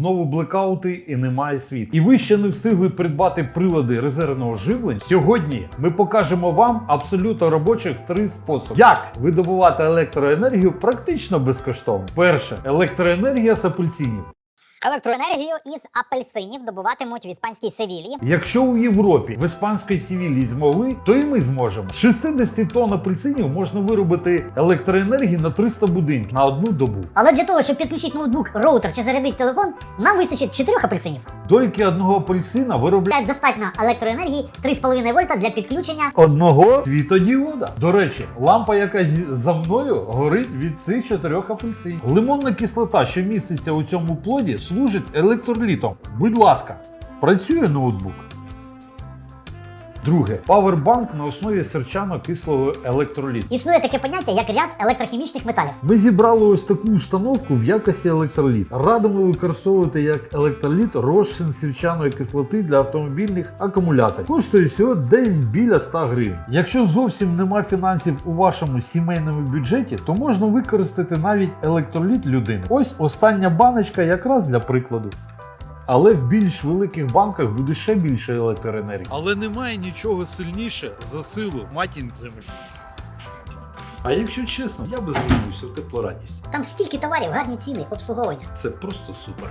знову блекаути і немає світла. І ви ще не встигли придбати прилади резервного живлення. Сьогодні ми покажемо вам абсолютно робочих три способи, як видобувати електроенергію практично безкоштовно. Перше електроенергія з апельсинів. Електроенергію із апельсинів добуватимуть в іспанській Севілії. Якщо у Європі в іспанській Сівілії змогли, то і ми зможемо. З 60 тонн апельсинів можна виробити електроенергії на 300 будинків на одну добу. Але для того, щоб підключити ноутбук, роутер чи зарядити телефон, нам вистачить 4 апельсинів. Тільки одного апельсина виробляє достатньо електроенергії 3,5 вольта для підключення. одного світодіода. До речі, лампа, яка за мною, горить від цих чотирьох апельсинів. Лимонна кислота, що міститься у цьому плоді, служить електролітом. Будь ласка, працює ноутбук. Друге, павербанк на основі серчано-кислого електроліту. Існує таке поняття, як ряд електрохімічних металів. Ми зібрали ось таку установку в якості електроліт. Радимо використовувати як електроліт розчин сірчаної кислоти для автомобільних акумуляторів. Коштує всього десь біля 100 гривень. Якщо зовсім нема фінансів у вашому сімейному бюджеті, то можна використати навіть електроліт людини. Ось остання баночка якраз для прикладу. Але в більш великих банках буде ще більше електроенергії. Але немає нічого сильніше за силу матінь землі. А якщо чесно, я би звернувся в теплорадість. Там стільки товарів, гарні ціни, обслуговування. Це просто супер.